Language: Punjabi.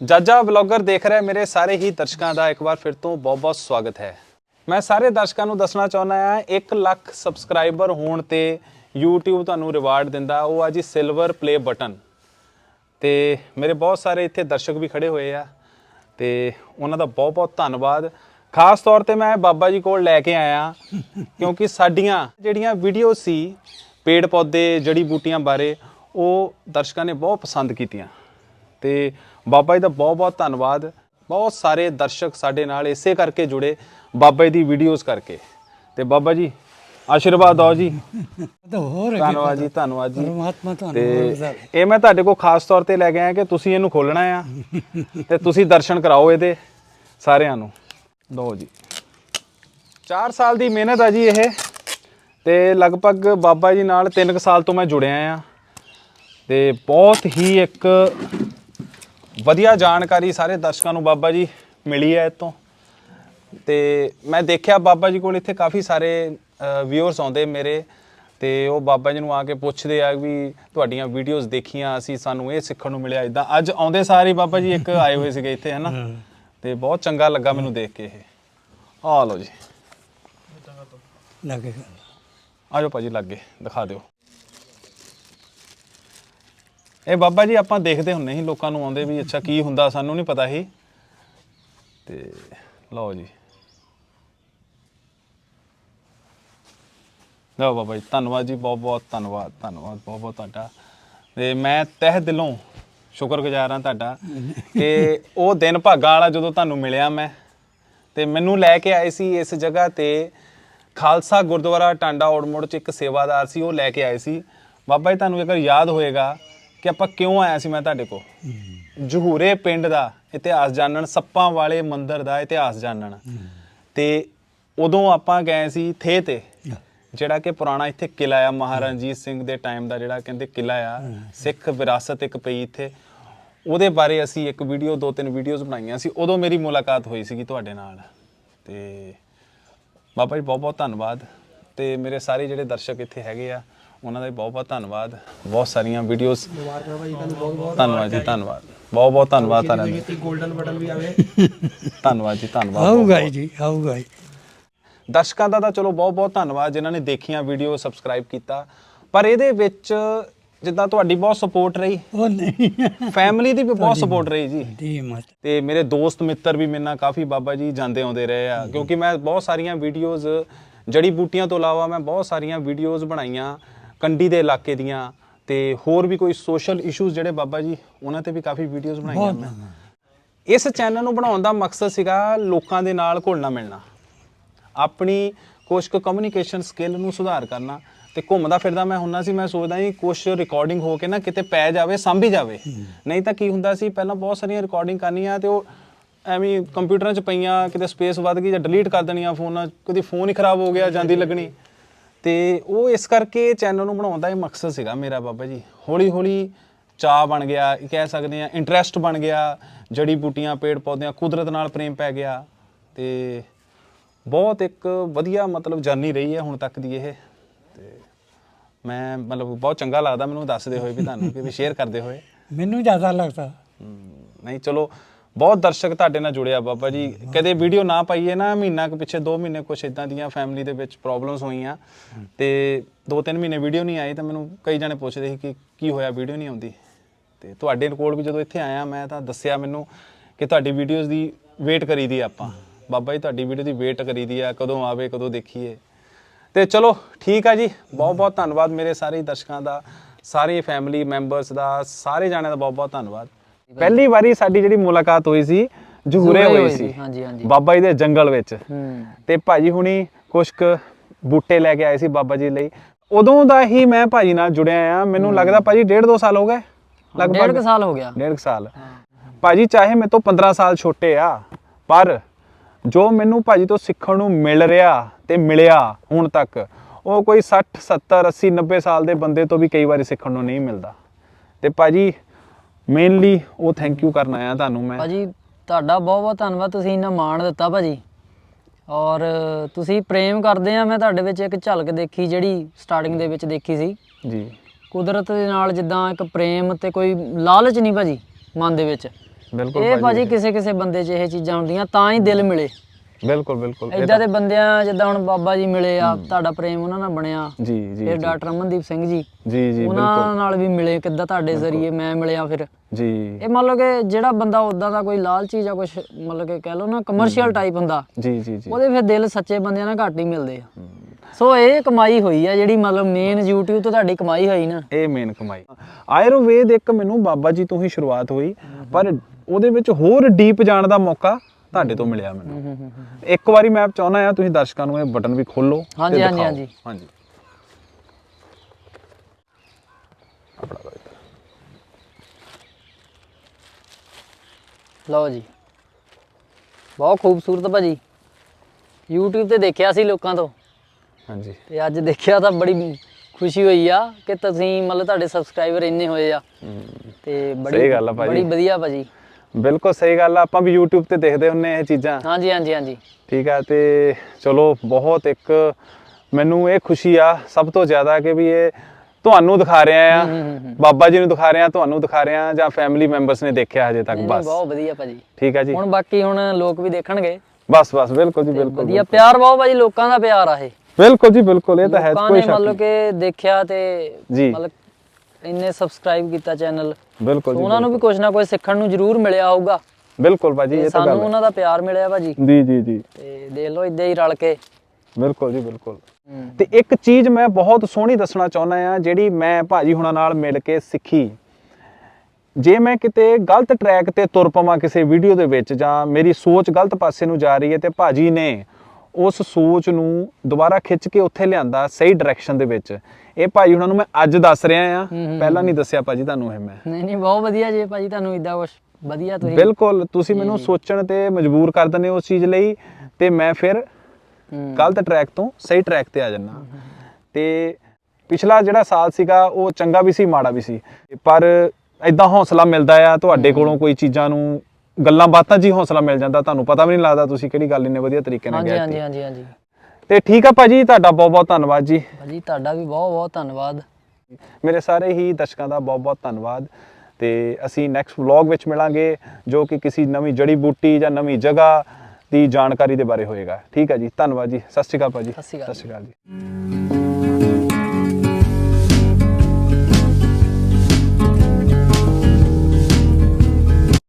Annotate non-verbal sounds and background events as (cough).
ਜਾਜਾ ਵਲੌਗਰ ਦੇਖ ਰਹੇ ਮੇਰੇ ਸਾਰੇ ਹੀ ਦਰਸ਼ਕਾਂ ਦਾ ਇੱਕ ਵਾਰ ਫਿਰ ਤੋਂ ਬਹੁਤ-ਬਹੁਤ ਸਵਾਗਤ ਹੈ। ਮੈਂ ਸਾਰੇ ਦਰਸ਼ਕਾਂ ਨੂੰ ਦੱਸਣਾ ਚਾਹੁੰਦਾ ਹਾਂ 1 ਲੱਖ ਸਬਸਕ੍ਰਾਈਬਰ ਹੋਣ ਤੇ YouTube ਤੁਹਾਨੂੰ ਰਿਵਾਰਡ ਦਿੰਦਾ, ਉਹ ਆ ਜੀ ਸਿਲਵਰ ਪਲੇ ਬਟਨ ਤੇ ਮੇਰੇ ਬਹੁਤ ਸਾਰੇ ਇੱਥੇ ਦਰਸ਼ਕ ਵੀ ਖੜੇ ਹੋਏ ਆ, ਤੇ ਉਹਨਾਂ ਦਾ ਬਹੁਤ-ਬਹੁਤ ਧੰਨਵਾਦ। ਖਾਸ ਤੌਰ ਤੇ ਮੈਂ ਬਾਬਾ ਜੀ ਕੋਲ ਲੈ ਕੇ ਆਇਆ, ਕਿਉਂਕਿ ਸਾਡੀਆਂ ਜਿਹੜੀਆਂ ਵੀਡੀਓ ਸੀ, ਪੇੜ ਪੌਦੇ, ਜੜੀ ਬੂਟੀਆਂ ਬਾਰੇ, ਉਹ ਦਰਸ਼ਕਾਂ ਨੇ ਬਹੁਤ ਪਸੰਦ ਕੀਤੀਆਂ। ਤੇ ਬਾਬਾ ਜੀ ਦਾ ਬਹੁਤ-ਬਹੁਤ ਧੰਨਵਾਦ। ਬਹੁਤ ਸਾਰੇ ਦਰਸ਼ਕ ਸਾਡੇ ਨਾਲ ਇਸੇ ਕਰਕੇ ਜੁੜੇ ਬਾਬਾ ਜੀ ਦੀ ਵੀਡੀਓਜ਼ ਕਰਕੇ। ਤੇ ਬਾਬਾ ਜੀ ਆਸ਼ੀਰਵਾਦ ਦਿਓ ਜੀ। ਹੋਰ ਧੰਨਵਾਦ ਜੀ ਧੰਨਵਾਦ ਜੀ। ਪਰਮਾਤਮਾ ਤੁਹਾਨੂੰ ਤੇ। ਇਹ ਮੈਂ ਤੁਹਾਡੇ ਕੋਲ ਖਾਸ ਤੌਰ ਤੇ ਲੈ ਕੇ ਆਇਆ ਕਿ ਤੁਸੀਂ ਇਹਨੂੰ ਖੋਲਣਾ ਆ। ਤੇ ਤੁਸੀਂ ਦਰਸ਼ਨ ਕਰਾਓ ਇਹਦੇ ਸਾਰਿਆਂ ਨੂੰ। ਲਓ ਜੀ। 4 ਸਾਲ ਦੀ ਮਿਹਨਤ ਆ ਜੀ ਇਹ। ਤੇ ਲਗਭਗ ਬਾਬਾ ਜੀ ਨਾਲ 3 ਸਾਲ ਤੋਂ ਮੈਂ ਜੁੜਿਆ ਆ। ਤੇ ਬਹੁਤ ਹੀ ਇੱਕ ਵਧੀਆ ਜਾਣਕਾਰੀ ਸਾਰੇ ਦਰਸ਼ਕਾਂ ਨੂੰ ਬਾਬਾ ਜੀ ਮਿਲੀ ਹੈ ਇਤੋਂ ਤੇ ਮੈਂ ਦੇਖਿਆ ਬਾਬਾ ਜੀ ਕੋਲ ਇੱਥੇ ਕਾਫੀ ਸਾਰੇ ਵਿਊਅਰਸ ਆਉਂਦੇ ਮੇਰੇ। ਤੇ ਉਹ ਬਾਬਾ ਜੀ ਨੂੰ ਆ ਕੇ ਪੁੱਛਦੇ ਆ ਵੀ ਤੁਹਾਡੀਆਂ ਵੀਡੀਓਜ਼ ਦੇਖੀਆਂ ਅਸੀਂ ਸਾਨੂੰ ਇਹ ਸਿੱਖਣ ਨੂੰ ਮਿਲਿਆ ਇਦਾਂ। ਅੱਜ ਆਉਂਦੇ ਸਾਰੇ ਬਾਬਾ ਜੀ ਇੱਕ ਆਏ ਹੋਏ ਸੀਗੇ ਇੱਥੇ ਹਨਾ? ਤੇ ਬਹੁਤ ਚੰਗਾ ਲੱਗਾ ਮੈਨੂੰ ਦੇਖ ਕੇ ਇਹ। ਆ ਲਓ ਜੀ। ਲੱਗੇ। ਆ ਜਾਓ ਭਾਜੀ ਲੱਗੇ ਦਿਖਾ ਦਿਓ। ਇਹ ਬਾਬਾ ਜੀ, ਆਪਾਂ ਦੇਖਦੇ ਹੁੰਨੇ ਸੀ, ਲੋਕਾਂ ਨੂੰ ਆਉਂਦੇ ਵੀ ਅੱਛਾ ਕੀ ਹੁੰਦਾ, ਸਾਨੂੰ ਨਹੀਂ ਪਤਾ ਸੀ। ਤੇ ਲਓ ਜੀ। ਲਓ ਬਾਬਾ ਜੀ, ਧੰਨਵਾਦ ਜੀ, ਬਹੁਤ ਬਹੁਤ ਧੰਨਵਾਦ ਧੰਨਵਾਦ, ਬਹੁਤ ਬਹੁਤ ਤੁਹਾਡਾ। ਤੇ ਮੈਂ ਤਹਿ ਦਿਲੋਂ ਸ਼ੁਕਰਗੁਜ਼ਾਰ ਹਾਂ ਤੁਹਾਡਾ ਕਿ ਉਹ ਦਿਨ ਭਾਗਾਂ ਵਾਲਾ ਜਦੋਂ ਤੁਹਾਨੂੰ ਮਿਲਿਆ ਮੈਂ, ਤੇ ਮੈਨੂੰ ਲੈ ਕੇ ਆਏ ਸੀ ਇਸ ਜਗ੍ਹਾ ਤੇ। ਖਾਲਸਾ ਗੁਰਦੁਆਰਾ ਟਾਂਡਾ ਔੜਮੋੜ ਚ ਇੱਕ ਸੇਵਾਦਾਰ ਸੀ, ਉਹ ਲੈ ਕੇ ਆਏ ਸੀ। ਬਾਬਾ ਜੀ, ਤੁਹਾਨੂੰ ਅਗਰ ਯਾਦ ਹੋਏਗਾ ਕਿ ਆਪਾਂ ਕਿਉਂ ਆਇਆ ਸੀ ਮੈਂ ਤੁਹਾਡੇ ਕੋਲ? ਜਹੂਰੇ ਪਿੰਡ ਦਾ ਇਤਿਹਾਸ ਜਾਣਨ, ਸੱਪਾਂ ਵਾਲੇ ਮੰਦਿਰ ਦਾ ਇਤਿਹਾਸ ਜਾਣਨ। ਤੇ ਉਦੋਂ ਆਪਾਂ ਗਏ ਸੀ ਥੇ ਤੇ, ਜਿਹੜਾ ਕਿ ਪੁਰਾਣਾ ਇੱਥੇ ਕਿਲਾ ਆ ਮਹਾਰਾਜਾ ਸਿੰਘ ਦੇ ਟਾਈਮ ਦਾ ਜਿਹੜਾ ਕਹਿੰਦੇ ਕਿਲਾ ਆ, ਸਿੱਖ ਵਿਰਾਸਤ ਇੱਕ ਪਈ ਇੱਥੇ। ਉਹਦੇ ਬਾਰੇ ਅਸੀਂ ਇੱਕ ਵੀਡੀਓ ਦੋ ਤਿੰਨ ਵੀਡੀਓਜ਼ ਬਣਾਈਆਂ ਸੀ। ਉਦੋਂ ਮੇਰੀ ਮੁਲਾਕਾਤ ਹੋਈ ਸੀਗੀ ਤੁਹਾਡੇ ਨਾਲ। ਤੇ ਬਾਬਾ ਜੀ ਬਹੁਤ ਬਹੁਤ ਧੰਨਵਾਦ। ਤੇ ਮੇਰੇ ਸਾਰੇ ਜਿਹੜੇ ਦਰਸ਼ਕ ਇੱਥੇ ਹੈਗੇ ਆ ਉਹਨਾਂ ਦਾ ਵੀ ਬਹੁਤ ਬਹੁਤ ਧੰਨਵਾਦ। ਬਹੁਤ ਸਾਰੀਆਂ ਵੀਡੀਓਜ਼ ਧੰਨਵਾਦ ਜੀ ਧੰਨਵਾਦ। ਬਹੁਤ ਬਹੁਤ ਧੰਨਵਾਦ ਸਾਰਿਆਂ ਦਾ ਗੋਲਡਨ ਬਟਨ ਵੀ ਆਵੇ। (laughs) ਧੰਨਵਾਦ ਜੀ ਧੰਨਵਾਦ ਆਊਗਾ ਹੀ ਜੀ ਆਊਗਾ ਹੀ ਦਰਸ਼ਕਾਂ ਦਾ ਤਾਂ ਚਲੋ ਬਹੁਤ ਬਹੁਤ ਧੰਨਵਾਦ ਜਿਨ੍ਹਾਂ ਨੇ ਦੇਖੀਆਂ ਵੀਡੀਓ ਸਬਸਕ੍ਰਾਈਬ ਕੀਤਾ। ਪਰ ਇਹਦੇ ਵਿੱਚ ਜਿੱਦਾਂ ਤੁਹਾਡੀ ਬਹੁਤ ਸਪੋਰਟ ਰਹੀ। ਉਹ ਨਹੀਂ। ਫੈਮਿਲੀ ਦੀ ਵੀ ਬਹੁਤ ਸਪੋਰਟ ਰਹੀ ਜੀ। ਦੀ ਮਤ। ਤੇ ਮੇਰੇ ਦੋਸਤ ਮਿੱਤਰ ਵੀ ਮੇਰੇ ਨਾਲ ਕਾਫੀ ਬਾਬਾ ਜੀ ਜਾਂਦੇ ਆਉਂਦੇ ਰਹੇ ਆ। ਕਿਉਂਕਿ ਮੈਂ ਬਹੁਤ ਸਾਰੀਆਂ ਵੀਡੀਓਜ਼ ਜੜੀ ਬੂਟੀਆਂ ਤੋਂ ਇਲਾਵਾ ਮੈਂ ਬਹੁਤ ਸਾਰੀਆਂ ਵੀਡੀਓਜ਼ ਬਣਾਈਆਂ। ਕੰਡੀ ਦੇ ਇਲਾਕੇ ਦੀਆਂ ਤੇ ਹੋਰ ਵੀ ਕੋਈ ਸੋਸ਼ਲ ਇਸ਼ੂਜ਼ ਜਿਹੜੇ ਬਾਬਾ ਜੀ ਉਹਨਾਂ ਤੇ ਵੀ ਕਾਫੀ ਵੀਡੀਓਜ਼ ਬਣਾਈਆਂ ਮੈਂ। ਇਸ ਚੈਨਲ ਨੂੰ ਬਣਾਉਣ ਦਾ ਮਕਸਦ ਸੀਗਾ ਲੋਕਾਂ ਦੇ ਨਾਲ ਘੁਲਣਾ ਮਿਲਣਾ। ਆਪਣੀ ਕੁਛ ਕੁ ਕਮਿਊਨੀਕੇਸ਼ਨ ਸਕਿੱਲ ਨੂੰ ਸੁਧਾਰ ਕਰਨਾ ਤੇ ਘੁੰਮਦਾ ਫਿਰਦਾ ਮੈਂ ਹੁੰਨਾ ਸੀ ਮੈਂ ਸੋਚਦਾ ਸੀ ਕੁਛ ਰਿਕਾਰਡਿੰਗ ਹੋ ਕੇ ਨਾ ਕਿਤੇ ਪੈ ਜਾਵੇ ਸਾਂਭੀ ਜਾਵੇ। ਨਹੀਂ ਤਾਂ ਕੀ ਹੁੰਦਾ ਸੀ ਪਹਿਲਾਂ ਬਹੁਤ ਸਾਰੀਆਂ ਰਿਕਾਰਡਿੰਗ ਕਰਨੀਆਂ ਤੇ ਉਹ ਐਵੇਂ ਕੰਪਿਊਟਰਾਂ 'ਚ ਪਈਆਂ ਕਿਤੇ ਸਪੇਸ ਵੱਧ ਗਈ ਜਾਂ ਡਿਲੀਟ ਕਰ ਦੇਣੀਆਂ ਫੋਨਾਂ ਕਦੀ ਫੋਨ ਹੀ ਖਰਾਬ ਹੋ ਗਿਆ ਜਾਂਦੀ ਲੱਗਣੀ। ਤੇ ਉਹ ਇਸ ਕਰਕੇ ਚੈਨਲ ਨੂੰ ਬਣਾਉਣ ਦਾ ਇਹ ਮਕਸਦ ਸੀਗਾ ਮੇਰਾ ਬਾਬਾ ਜੀ। ਹੌਲੀ ਹੌਲੀ ਚਾਹ ਬਣ ਗਿਆ ਇਹ ਕਹਿ ਸਕਦੇ ਆ ਇੰਟਰਸਟ ਬਣ ਗਿਆ ਜੜੀ ਬੂਟੀਆਂ ਪੇੜ ਪੌਦਿਆਂ ਕੁਦਰਤ ਨਾਲ ਪ੍ਰੇਮ ਪੈ ਗਿਆ ਤੇ ਬਹੁਤ ਇੱਕ ਵਧੀਆ ਮਤਲਬ ਜਰਨੀ ਰਹੀ ਹੈ ਹੁਣ ਤੱਕ ਦੀ ਇਹ। ਤੇ ਮੈਂ ਮਤਲਬ ਬਹੁਤ ਚੰਗਾ ਲੱਗਦਾ ਮੈਨੂੰ ਦੱਸਦੇ ਹੋਏ ਵੀ ਤੁਹਾਨੂੰ ਕਿ ਵੀ ਸ਼ੇਅਰ ਕਰਦੇ ਹੋਏ। ਮੈਨੂੰ ਜ਼ਿਆਦਾ ਲੱਗਦਾ। ਨਹੀਂ ਚਲੋ ਬਹੁਤ ਦਰਸ਼ਕ ਤੁਹਾਡੇ ਨਾਲ ਜੁੜਿਆ ਬਾਬਾ ਜੀ। ਕਦੇ ਵੀਡੀਓ ਨਾ ਪਾਈਏ ਨਾ ਮਹੀਨਾ ਕੁ ਪਿੱਛੇ 2 ਮਹੀਨੇ ਕੁਛ ਇਦਾਂ ਦੀਆਂ ਫੈਮਿਲੀ ਦੇ ਵਿੱਚ ਪ੍ਰੋਬਲਮਸ ਹੋਈਆਂ। ਤੇ 2-3 ਮਹੀਨੇ ਵੀਡੀਓ ਨਹੀਂ ਆਈ ਤਾਂ ਮੈਨੂੰ ਕਈ ਜਣੇ ਪੁੱਛਦੇ ਸੀ ਕਿ ਕੀ ਹੋਇਆ ਵੀਡੀਓ ਨਹੀਂ ਆਉਂਦੀ। ਤੇ ਤੁਹਾਡੇ ਕੋਲ ਵੀ ਜਦੋਂ ਇੱਥੇ ਆਇਆ ਮੈਂ ਤਾਂ ਦੱਸਿਆ ਮੈਨੂੰ ਕਿ ਤੁਹਾਡੀ ਵੀਡੀਓਜ਼ ਦੀ ਵੇਟ ਕਰੀਦੀ ਆਪਾਂ। ਬਾਬਾ ਜੀ ਤੁਹਾਡੀ ਵੀਡੀਓ ਦੀ ਵੇਟ ਕਰੀਦੀ ਆ ਕਦੋਂ ਆਵੇ ਕਦੋਂ ਦੇਖੀਏ। ਤੇ ਚਲੋ ਠੀਕ ਆ ਜੀ। ਬਹੁਤ ਬਹੁਤ ਧੰਨਵਾਦ ਮੇਰੇ ਸਾਰੇ ਦਰਸ਼ਕਾਂ ਦਾ ਸਾਰੇ ਫੈਮਿਲੀ ਮੈਂਬਰਸ ਦਾ ਸਾਰੇ ਜਾਣਿਆਂ ਦਾ ਬਹੁਤ ਬਹੁਤ ਧੰਨਵਾਦ। ਪਹਿਲੀ ਵਾਰੀ ਸਾਡੀ ਜਿਹੜੀ ਮੁਲਾਕਾਤ ਹੋਈ ਸੀ ਜਹੂਰੇ ਹੋਈ ਸੀ। ਹਾਂਜੀ ਹਾਂਜੀ। ਬਾਬਾ ਜੀ ਦੇ ਜੰਗਲ ਵਿੱਚ। ਹੂੰ। ਤੇ ਭਾਜੀ ਹੁਣੀ ਕੁਛ ਕੁ ਬੂਟੇ ਲੈ ਕੇ ਆਏ ਸੀ ਬਾਬਾ ਜੀ ਲਈ। ਉਦੋਂ ਦਾ ਹੀ ਮੈਂ ਭਾਜੀ ਨਾਲ ਜੁੜਿਆ ਆ। ਮੈਨੂੰ ਲੱਗਦਾ ਭਾਜੀ ਡੇਢ ਦੋ ਸਾਲ ਹੋ ਗਏ ਡੇਢ ਕੁ ਸਾਲ ਹੋ ਗਿਆ। ਡੇਢ ਕੁ ਸਾਲ। ਭਾਜੀ ਚਾਹੇ ਮੇਰੇ ਤੋਂ 15 ਸਾਲ ਛੋਟੇ ਆ ਪਰ ਜੋ ਮੈਨੂੰ ਭਾਜੀ ਤੋਂ ਸਿੱਖਣ ਨੂੰ ਮਿਲ ਰਿਹਾ ਤੇ ਮਿਲਿਆ ਹੁਣ ਤੱਕ ਉਹ ਕੋਈ 60 70 80 90 ਸਾਲ ਦੇ ਬੰਦੇ ਤੋਂ ਵੀ ਕਈ ਵਾਰੀ ਸਿੱਖਣ ਨੂੰ ਨਹੀਂ ਮਿਲਦਾ। ਤੇ ਭਾਜੀ ਮੇਨਲੀ ਉਹ ਥੈਂਕ ਯੂ ਕਰਨ ਆਇਆ ਤੁਹਾਨੂੰ ਮੈਂ। ਭਾਜੀ ਤੁਹਾਡਾ ਬਹੁਤ ਬਹੁਤ ਧੰਨਵਾਦ ਤੁਸੀਂ ਇੰਨਾ ਮਾਣ ਦਿੱਤਾ ਭਾਜੀ। ਔਰ ਤੁਸੀਂ ਪ੍ਰੇਮ ਕਰਦੇ ਆ ਮੈਂ ਤੁਹਾਡੇ ਵਿੱਚ ਇੱਕ ਝਲਕ ਦੇਖੀ ਜਿਹੜੀ ਸਟਾਰਟਿੰਗ ਦੇ ਵਿੱਚ ਦੇਖੀ ਸੀ। ਜੀ। ਕੁਦਰਤ ਦੇ ਨਾਲ ਜਿੱਦਾਂ ਇੱਕ ਪ੍ਰੇਮ ਤੇ ਕੋਈ ਲਾਲਚ ਨਹੀਂ ਭਾਜੀ ਮਨ ਦੇ ਵਿੱਚ। ਬਿਲਕੁਲ ਇਹ ਭਾਜੀ। ਕਿਸੇ ਕਿਸੇ ਬੰਦੇ 'ਚ ਇਹ ਚੀਜ਼ਾਂ ਹੁੰਦੀਆਂ ਤਾਂ ਹੀ ਦਿਲ ਮਿਲੇ। ਬਿਲਕੁਲ ਬਿਲਕੁਲ। ਇਦਾਂ ਦੇ ਬੰਦਿਆਂ ਜਿੱਦਾਂ ਹੁਣ ਬਾਬਾ ਜੀ ਮਿਲੇ ਆ ਤੁਹਾਡਾ ਪ੍ਰੇਮ ਉਹਨਾਂ ਨਾਲ ਬਣਿਆ। ਜੀ ਜੀ ਫਿਰ ਡਾਕਟਰ ਅਮਨਦੀਪ ਸਿੰਘ ਜੀ ਜੀ ਜੀ ਉਹਨਾਂ ਨਾਲ ਵੀ ਮਿਲੇ ਕਿੱਦਾਂ ਤੁਹਾਡੇ ਜ਼ਰੀਏ ਮੈਂ ਮਿਲਿਆ ਫਿਰ। ਜੀ। ਇਹ ਮੰਨ ਲਓ ਕਿ ਜਿਹੜਾ ਬੰਦਾ ਉਦਾਂ ਦਾ ਕੋਈ ਲਾਲਚੀ ਜਾਂ ਕੁਝ ਮਤਲਬ ਕਿ ਕਹਿ ਲਓ ਨਾ ਕਮਰਸ਼ੀਅਲ ਟਾਈਪ ਹੁੰਦਾ ਜੀ ਜੀ ਜੀ। ਉਹਦੇ ਫਿਰ ਦਿਲ ਸੱਚੇ ਬੰਦਿਆਂ ਨਾਲ ਘੱਟ ਹੀ ਮਿਲਦੇ ਆ। ਸੋ ਇਹ ਕਮਾਈ ਹੋਈ ਆ ਜਿਹੜੀ ਮਤਲਬ ਮੇਨ YouTube ਤੋਂ ਤੁਹਾਡੀ ਕਮਾਈ ਹੋਈ ਨਾ। ਇਹ ਮੇਨ ਕਮਾਈ। ਆਯੁਰਵੇਦ ਇੱਕ ਮੈਨੂੰ ਬਾਬਾ ਜੀ ਤੋਂ ਹੀ ਸ਼ੁਰੂਆਤ ਹੋਈ ਪਰ ਉਹਦੇ ਵਿੱਚ ਹੋਰ ਡੀਪ ਜਾਣ ਦਾ ਮੌਕਾ ਤੁਹਾਡੇ ਤੋਂ ਮਿਲਿਆ ਮੈਨੂੰ। ਇੱਕ ਵਾਰੀ ਮੈਂ ਚਾਹੁੰਦਾ ਆ ਤੁਸੀਂ ਦਰਸ਼ਕਾਂ ਨੂੰ ਇਹ ਬਟਨ ਵੀ ਖੋਲੋ ਹਾਂਜੀ, ਹਾਂਜੀ। ਹਾਂਜੀ। ਹਾਂਜੀ। ਆਪਣਾ ਲਓ ਜੀ। ਬਹੁਤ ਖੂਬਸੂਰਤ ਭਾਜੀ। YouTube ਤੇ ਦੇਖਿਆ ਸੀ ਲੋਕਾਂ ਤੋਂ। ਹਾਂਜੀ। ਤੇ ਅੱਜ ਦੇਖਿਆ ਤਾਂ ਬੜੀ ਖੁਸ਼ੀ ਹੋਈ ਆ ਕਿ ਤੁਸੀਂ ਮਤਲਬ ਤੁਹਾਡੇ ਸਬਸਕ੍ਰਾਈਬਰ ਇੰਨੇ ਹੋਏ ਆ। ਤੇ ਬੜੀ ਸਹੀ ਗੱਲ ਆ ਭਾਜੀ। ਬੜੀ ਵਧੀਆ ਭਾਜੀ। ਬਿਲਕੁਲ ਸਹੀ ਗੱਲ ਆ ਆਪਾਂ ਵੀ YouTube ਤੇ ਦੇਖਦੇ ਹੁੰਨੇ ਇਹ ਚੀਜ਼ਾਂ। ਹਾਂਜੀ ਹਾਂਜੀ ਹਾਂਜੀ। ਠੀਕ ਆ ਤੇ ਚਲੋ ਬਹੁਤ ਇੱਕ ਮੈਨੂੰ ਇਹ ਖੁਸ਼ੀ ਆ ਸਭ ਤੋਂ ਜ਼ਿਆਦਾ ਕਿ ਵੀ ਇਹ ਤੁਹਾਨੂੰ ਦਿਖਾ ਰਿਹਾ ਆ। ਬਾਬਾ ਜੀ ਨੂੰ ਦਿਖਾ ਰਿਹਾ ਤੁਹਾਨੂੰ ਦਿਖਾ ਰਿਹਾ ਜਾਂ ਫੈਮਿਲੀ ਮੈਂਬਰਸ ਨੇ ਦੇਖਿਆ ਹਜੇ ਤੱਕ ਬਸ। ਬਹੁਤ ਵਧੀਆ ਭਾਜੀ। ਠੀਕ ਆ ਜੀ। ਹੁਣ ਬਾਕੀ ਹੁਣ ਲੋਕ ਵੀ ਦੇਖਣਗੇ। ਬਸ ਬਸ ਬਿਲਕੁਲ ਜੀ ਬਿਲਕੁਲ ਵਧੀਆ ਪਿਆਰ ਬਹੁਤ ਭਾਜੀ ਲੋਕਾਂ ਦਾ ਪਿਆਰ ਆ ਇਹ। ਬਿਲਕੁਲ ਜੀ ਬਿਲਕੁਲ ਇਹ ਤਾਂ ਹੈ ਕੋਈ ਸ਼ੱਕ ਮਤਲਬ ਨਹੀਂ। ਕਿ ਦੇਖਿਆ ਤੇ ਜੀ। ਮਤਲਬ ਇੰਨੇ ਸਬਸਕ੍ਰਾਈਬ ਕੀਤਾ ਚੈਨਲ ਬਿਲਕੁਲ ਜੀ ਉਹਨਾਂ ਨੂੰ ਵੀ ਕੁਝ ਨਾ ਕੁਝ ਸਿੱਖਣ ਨੂੰ ਜ਼ਰੂਰ ਮਿਲਿਆ ਹੋਊਗਾ। ਬਿਲਕੁਲ ਭਾਜੀ ਇਹ ਤਾਂ ਸਾਨੂੰ ਗੱਲ ਉਹਨਾਂ ਦਾ ਪਿਆਰ ਮਿਲਿਆ ਭਾਜੀ। ਜੀ ਜੀ ਜੀ। ਤੇ ਦੇਖ ਲਓ ਇਦਾਂ ਹੀ ਰਲ ਕੇ। ਬਿਲਕੁਲ ਜੀ ਬਿਲਕੁਲ। ਤੇ ਇੱਕ ਚੀਜ਼ ਮੈਂ ਬਹੁਤ ਸੋਹਣੀ ਦੱਸਣਾ ਚਾਹੁੰਦਾ ਆ ਜਿਹੜੀ ਮੈਂ ਭਾਜੀ ਹੁਣਾਂ ਨਾਲ ਮਿਲ ਕੇ ਸਿੱਖੀ। ਜੇ ਮੈਂ ਕਿਤੇ ਗਲਤ ਟਰੈਕ ਤੇ ਤੁਰ ਪਵਾਂ ਕਿਸੇ ਵੀਡੀਓ ਦੇ ਵਿੱਚ ਜਾਂ ਮੇਰੀ ਸੋਚ ਗਲਤ ਪਾਸੇ ਨੂੰ ਜਾ ਰਹੀ ਹੈ ਤੇ ਭਾਜੀ ਨੇ ਉਸ ਸੋਚ ਨੂੰ ਦੁਬਾਰਾ ਖਿੱਚ ਕੇ ਉੱਥੇ ਲਿਆਂਦਾ ਸਹੀ ਡਾਇਰੈਕਸ਼ਨ ਦੇ ਵਿੱਚ। ਇਹ ਭਾਜੀ ਹੁਣਾਂ ਨੂੰ ਮੈਂ ਅੱਜ ਦੱਸ ਰਿਹਾ ਆ ਪਹਿਲਾਂ ਨਹੀਂ ਦੱਸਿਆ ਭਾਜੀ ਤੁਹਾਨੂੰ ਇਹ ਮੈਂ। ਨਹੀਂ ਨਹੀਂ ਬਹੁਤ ਵਧੀਆ ਜੀ ਭਾਜੀ ਤੁਹਾਨੂੰ ਇਦਾਂ ਕੁਝ ਵਧੀਆ ਤੁਸੀਂ ਬਿਲਕੁਲ ਤੁਸੀਂ ਮੈਨੂੰ ਸੋਚਣ ਤੇ ਮਜਬੂਰ ਕਰ ਦਿੰਦੇ ਹੋ ਉਸ ਚੀਜ਼ ਲਈ ਤੇ ਮੈਂ ਫਿਰ। ਗਲਤ ਟਰੈਕ ਤੋਂ ਸਹੀ ਟਰੈਕ ਤੇ ਆ ਜਾਣਾ ਤੇ ਪਿਛਲਾ ਜਿਹੜਾ ਸਾਲ ਸੀਗਾ ਉਹ ਚੰਗਾ ਵੀ ਸੀ ਮਾੜਾ ਵੀ ਸੀ। ਪਰ ਐਦਾਂ ਹੌਸਲਾ ਮਿਲਦਾ ਆ ਤੁਹਾਡੇ ਕੋਲੋਂ ਕੋਈ ਚੀਜ਼ਾਂ ਨੂੰ ਗੱਲਾਂ ਬਾਤਾਂ 'ਚ ਹੀ ਹੌਸਲਾ ਮਿਲ ਜਾਂਦਾ ਤੁਹਾਨੂੰ ਪਤਾ ਵੀ ਨਹੀਂ ਲੱਗਦਾ ਤੁਸੀਂ ਕਿਹੜੀ ਗੱਲ ਇੰਨੇ ਵਧੀਆ ਤਰੀਕੇ ਨਾਲ ਹਾਂਜੀ ਹਾਂਜੀ ਕਹਿਤੀ ਹਾਂਜੀ ਹਾਂਜੀ। ਤੇ ਠੀਕ ਆ ਭਾਜੀ ਤੁਹਾਡਾ ਬਹੁਤ ਬਹੁਤ ਧੰਨਵਾਦ ਜੀ। ਭਾਜੀ ਤੁਹਾਡਾ ਵੀ ਬਹੁਤ ਬਹੁਤ ਧੰਨਵਾਦ। ਮੇਰੇ ਸਾਰੇ ਹੀ ਦਰਸ਼ਕਾਂ ਦਾ ਬਹੁਤ ਬਹੁਤ ਧੰਨਵਾਦ। ਤੇ ਅਸੀਂ ਨੈਕਸਟ ਵਲੌਗ ਵਿੱਚ ਮਿਲਾਂਗੇ ਜੋ ਕਿ ਕਿਸੇ ਨਵੀਂ ਜੜੀ ਬੂਟੀ ਜਾਂ ਨਵੀਂ ਜਗ੍ਹਾ ਦੀ ਜਾਣਕਾਰੀ ਦੇ ਬਾਰੇ ਹੋਏਗਾ। ਠੀਕ ਹੈ ਜੀ ਧੰਨਵਾਦ ਜੀ। ਸਤਿ ਸ਼੍ਰੀ ਅਕਾਲ ਭਾਜੀ। ਸਤਿ ਸ਼੍ਰੀ ਅਕਾਲ ਸਤਿ ਸ਼੍ਰੀ ਅਕਾਲ ਜੀ।